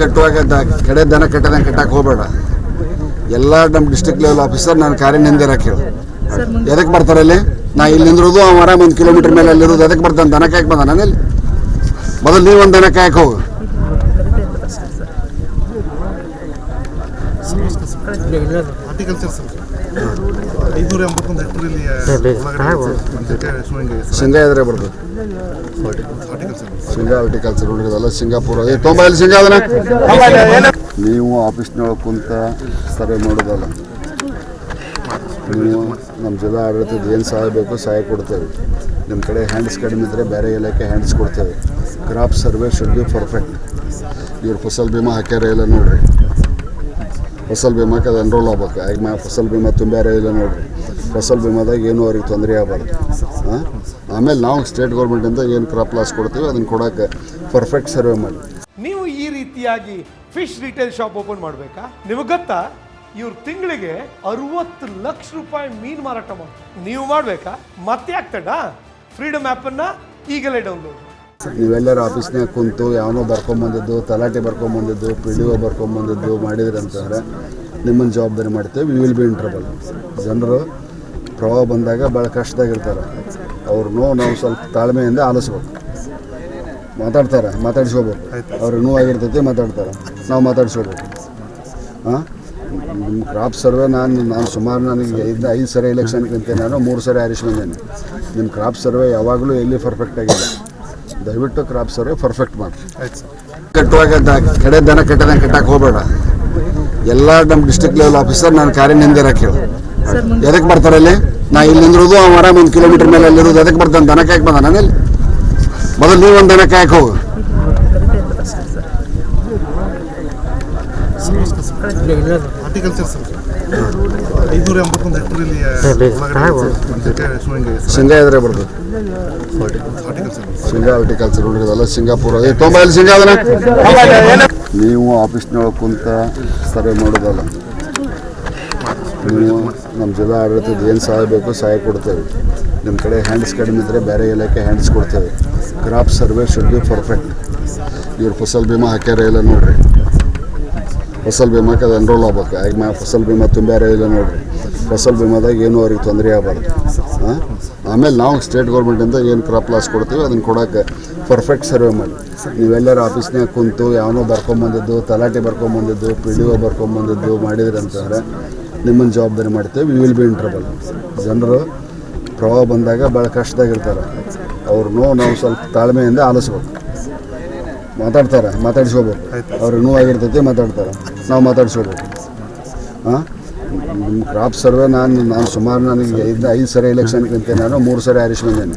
ಕಟ್ಟುವಾಗ ಕಡೆ ದನ ಕಟ್ಟದ ಕಟ್ಟಕ್ಕೆ ಹೋಗಬೇಡ. ಎಲ್ಲ ನಮ್ಮ ಡಿಸ್ಟ್ರಿಕ್ಟ್ ಲೆವೆಲ್ ಆಫೀಸರ್ ನಾನು ಕಾರ್ಯನಿಂದಿರಕ್ಕೆ ಹೇಳು. ಎದಕ್ಕೆ ಬರ್ತಾರೆ ಅಲ್ಲಿ? ನಾ ಇಲ್ಲಿ ನಿಂದಿರೋದು ಅವ್ನು ಆರಾಮ್ ಒಂದು ಕಿಲೋಮೀಟರ್ ಮೇಲೆ ಅಲ್ಲಿರೋದು ಎದಕ್ಕೆ ಬರ್ತಾನೆ? ದನ ಕಾಯಕ್ಕೆ ಬಂದ ಇಲ್ಲಿ ಮೊದಲು ನೀವು ಒಂದು ದನ ಕಾಯಕ್ಕೆ ಹೋಗು. ಹಾರ್ಟಿಕಲ್ಚರ್ ಸರ್ ಐನೂರ ಎಂಬತ್ತೊಂದು ಹೆಕ್ಟರ್ ಶೇಂಗಾ ಎದ್ರೆ ಬರ್ತದೆ ಹಾರ್ಟಿಕಲ್ಚರ್ ಶೇಂಗಾ ಹಾರ್ಟಿಕಲ್ಚರ್ ಹುಡುಗದಲ್ಲ ಸಿಂಗಾಪುರ. ಏ ತೊಂಬೈಲಿ ಶೇಂಗಾ ಅದನ್ನ? ನೀವು ಆಫೀಸ್ನೊಳಗೆ ಕುಂತ ಸರ್ವೆ ಮಾಡೋದಲ್ಲ. ನೀವು ನಮ್ಮ ಜಿಲ್ಲಾ ಆಡಳಿತದ ಏನು ಸಹಾಯ ಬೇಕೋ ಸಹಾಯ ಕೊಡ್ತೇವೆ. ನಿಮ್ಮ ಕಡೆ ಹ್ಯಾಂಡ್ಸ್ ಕಡಿಮೆ ಇದ್ದರೆ ಬೇರೆ ಇಲಾಖೆ ಹ್ಯಾಂಡ್ಸ್ ಕೊಡ್ತೇವೆ. Crop survey should be perfect ಇವ್ರು ಫಸಲ್ ಭೀಮಾ ಹಾಕ್ಯಾರ ಇಲ್ಲ ನೋಡ್ರಿ. ಫಸಲ್ ಬಿಮಾಕ್ಕೆ ಎನ್ರೋಲ್ ಆಗ್ಬೇಕು. ಈಗ ಮ್ಯಾ ಫಸಲ್ ಬಿಮಾ ತುಂಬ್ಯಾರ ಇಲ್ಲ ನೋಡ್ರಿ. ಫಸಲ್ ಬಿಮಾದಾಗ ಏನೂ ಅವ್ರಿಗೆ ತೊಂದರೆ ಆಗಬಾರ್ದು. ಹಾಂ? ಆಮೇಲೆ ನಾವು ಸ್ಟೇಟ್ ಗೌರ್ಮೆಂಟಿಂದ ಏನು ಕ್ರಾಪ್ ಲಾಸ್ ಕೊಡ್ತೀವಿ, ಅದನ್ನು ಕೊಡೋಕ್ಕೆ ಪರ್ಫೆಕ್ಟ್ ಸರ್ವೆ ಮಾಡಿ. ನೀವು ಈ ರೀತಿಯಾಗಿ ಫಿಶ್ ರಿಟೇಲ್ ಶಾಪ್ ಓಪನ್ ಮಾಡಬೇಕಾ? ನಿಮಗೆ ಗೊತ್ತಾ? ಇವ್ರ ತಿಂಗಳಿಗೆ ಅರವತ್ತು ಲಕ್ಷ ರೂಪಾಯಿ ಮೀನು ಮಾರಾಟ ಮಾಡ್ತಾರೆ. ನೀವು ಮಾಡಬೇಕಾ? ಮತ್ತೆ ಆಗ್ತಡ ಫ್ರೀಡಮ್ ಆ್ಯಪನ್ನು ಈಗಲೇ ಡೌನ್ಲೋಡ್ ನೀವೆಲ್ಲರ ಆಫೀಸ್ನಾಗ ಕುಂತು ಯಾವನೋ ಬರ್ಕೊಂಬಂದಿದ್ದು ತಲಾಟೆ ಬರ್ಕೊಂಬಂದಿದ್ದು ಪಿ ಡಿ ಒ ಬರ್ಕೊಂಬಂದಿದ್ದು ಮಾಡಿದ್ರಿ ಅಂತಂದ್ರೆ ನಿಮ್ಮನ್ನು ಜವಾಬ್ದಾರಿ ಮಾಡ್ತೇವೆ. We will be in trouble ಜನರು ಪ್ರವಾಹ ಬಂದಾಗ ಭಾಳ ಕಷ್ಟದಾಗಿರ್ತಾರೆ ಅವ್ರನ್ನೂ ನಾವು ಸ್ವಲ್ಪ ತಾಳ್ಮೆಯಿಂದ ಆಲಿಸ್ಬೇಕು. ಮಾತಾಡ್ತಾರೆ, ಮಾತಾಡ್ಸ್ಕೋಬೇಕು. ಅವ್ರಿಗೆ ನೋವಾಗಿರ್ತೈತಿ ಮಾತಾಡ್ತಾರೆ. ನಾವು ಮಾತಾಡ್ಸ್ಕೋಬೇಕು. ಹಾಂ ನಿಮ್ಮ ಕ್ರಾಪ್ ಸರ್ವೆ ನಾನು ನಾನು ಸುಮಾರು ನನಗೆ ಐದು ಐದು ಸರಿ ಎಲೆಕ್ಷನ್ ನಿಂತೆ ನಾನು ಮೂರು ಸರಿ ಆರಿಸ್ಕೊಂಡೇನೆ ನಿಮ್ಮ ಕ್ರಾಪ್ ಸರ್ವೆ ಯಾವಾಗಲೂ ಎಲ್ಲಿ ಪರ್ಫೆಕ್ಟ್ ಆಗಿಲ್ಲ ದಯವಿಟ್ಟು ಕ್ರಾಪ್ ಸರ್ವೆ ಪರ್ಫೆಕ್ಟ್ ಮಾಡಿ ಕಟ್ಟುವಾಗ ಕಡೆ ದನ ಕಟ್ಟದಂಗೆ ಕಟ್ಟಕ್ಕೆ ಹೋಗಬೇಡ. ಎಲ್ಲ ನಮ್ಮ ಡಿಸ್ಟ್ರಿಕ್ಟ್ ಲೆವೆಲ್ ಆಫೀಸರ್ ನಾನು ಕಾರ್ಯನಿಂದಿರಕ್ಕೆ ಹೇಳು. ಎದಕ್ಕೆ ಬರ್ತಾರೆ ಅಲ್ಲಿ? ನಾ ಇಲ್ಲಿ ನಿಂದಿರೋದು ಆ ಆರಾಮ್ ಒಂದು ಕಿಲೋಮೀಟರ್ ಮೇಲೆ ಅಲ್ಲಿರೋದು ಎದಕ್ಕೆ ಬರ್ತಾನೆ? ದನ ಕಾಯಕ್ಕೆ ಬಂದ ನಾನಲ್ಲಿ ಮೊದಲು ನೀವು ಒಂದು ದನ ಕಾಯಕ್ಕೆ ಹೋಗು. ಐನೂರ ಎಂಬತ್ತೊಂದು ಹೆಕ್ಟರಲ್ಲಿ ಶೇಂಗಾ ಎದ್ರೆ ಬರ್ತದೆ ಶೇಂಗಾ ಹಾರ್ಟಿಕಲ್ಚರ್ ಹುಡುಗದಲ್ಲ ಸಿಂಗಾಪುರ ತೊಂಬೈಲಿ ಶೇಂಗಾ ಅದನ್ನ ನೀವು ಆಫೀಸ್ನೊಳಗೆ ಕುಂತ ಸರ್ವೆ ಮಾಡೋದಲ್ಲ. ನೀವು ನಮ್ಮ ಜಿಲ್ಲಾ ಆಡಳಿತದ ಏನು ಸಹಾಯ ಬೇಕು ಸಹಾಯ ಕೊಡ್ತೇವೆ. ನಿಮ್ಮ ಕಡೆ ಹ್ಯಾಂಡ್ಸ್ ಕಡಿಮೆ ಇದ್ದರೆ ಬೇರೆ ಇಲಾಖೆ ಹ್ಯಾಂಡ್ಸ್ ಕೊಡ್ತೇವೆ. Crop survey should be perfect ಇವ್ರು ಫಸಲ್ ಬಿಮಾ ಹಾಕ್ಯಾರ ಇಲ್ಲ ನೋಡ್ರಿ. ಫಸಲ್ ಬಿಮಾಕ್ಕೆ ಅದು ಎನ್ರೋಲ್ ಆಗ್ಬೇಕು. ಈಗ ಮ್ಯಾ ಫಸಲ್ ಬಿಮಾ ತುಂಬ್ಯಾರ ಇಲ್ಲ ನೋಡಿರಿ. ಫಸಲ್ ಬಿಮಾದಾಗ ಏನೂ ಅವ್ರಿಗೆ ತೊಂದರೆ ಆಗಬಾರ್ದು. ಹಾಂ ಆಮೇಲೆ ನಾವು ಸ್ಟೇಟ್ ಗೌರ್ಮೆಂಟಿಂದ ಏನು ಕ್ರಾಪ್ ಲಾಸ್ ಕೊಡ್ತೀವಿ ಅದನ್ನು ಕೊಡೋಕ್ಕೆ ಪರ್ಫೆಕ್ಟ್ ಸರ್ವೆ ಮಾಡಿ. ನೀವೆಲ್ಲರೂ ಆಫೀಸ್ನಾಗ ಕುಂತು ಯಾವನೋ ಬರ್ಕೊಂಬಂದಿದ್ದು ತಲಾಟೆ ಬರ್ಕೊಂಬಂದಿದ್ದು ಪಿ ಡಿ ಒ ಬರ್ಕೊಂಬಂದಿದ್ದು ಮಾಡಿದ್ರಿ ಅಂತಂದರೆ ನಿಮ್ಮನ್ನು ಜವಾಬ್ದಾರಿ ಮಾಡ್ತೇವೆ. We will be in trouble ಜನರು ಪ್ರವಾಹ ಬಂದಾಗ ಭಾಳ ಕಷ್ಟದಾಗಿರ್ತಾರೆ ಅವ್ರನ್ನೂ ನಾವು ಸ್ವಲ್ಪ ತಾಳ್ಮೆಯಿಂದ ಆಲಿಸ್ಬೇಕು. ಮಾತಾಡ್ತಾರೆ ಮಾತಾಡಿಸ್ಕೋಬೇಕು. ಅವ್ರಿಗೆ ನೋವಾಗಿರ್ತೈತಿ ಮಾತಾಡ್ತಾರೆ. ನಾವು ಮಾತಾಡ್ಸ್ಕೋಬೇಕು ಹಾಂ ನಿಮ್ಮ ಕ್ರಾಪ್ ಸರ್ವೆ ನಾನು ನಾನು ಸುಮಾರು ನನಗೆ ಐದು ಐದು ಸರಿ ಎಲೆಕ್ಷನ್ಗಿಂತ ನಾನು, ಮೂರು ಸರಿ ಆರಿಸ್ ಬಂದೇನೆ.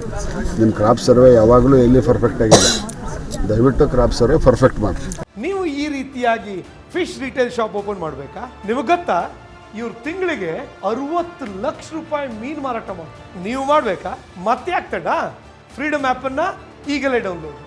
ನಿಮ್ಮ ಕ್ರಾಪ್ ಸರ್ವೆ ಯಾವಾಗಲೂ ಎಲ್ಲಿ ಪರ್ಫೆಕ್ಟ್ ಆಗಿಲ್ಲ ದಯವಿಟ್ಟು ಕ್ರಾಪ್ ಸರ್ವೆ ಪರ್ಫೆಕ್ಟ್ ಮಾಡಿ. ನೀವು ಈ ರೀತಿಯಾಗಿ ಫಿಶ್ ರಿಟೇಲ್ ಶಾಪ್ ಓಪನ್ ಮಾಡಬೇಕಾ? ನಿಮಗೆ ಗೊತ್ತಾ? ಇವ್ರು ತಿಂಗಳಿಗೆ ಅರವತ್ತು ಲಕ್ಷ ರೂಪಾಯಿ ಮೀನು ಮಾರಾಟ ಮಾಡ್ತಾರೆ. ನೀವು ಮಾಡಬೇಕಾ? ಮತ್ತೆ ಆಗ್ತಡ ಫ್ರೀಡಮ್ ಆ್ಯಪನ್ನು ಈಗಲೇ ಡೌನ್ಲೋಡ್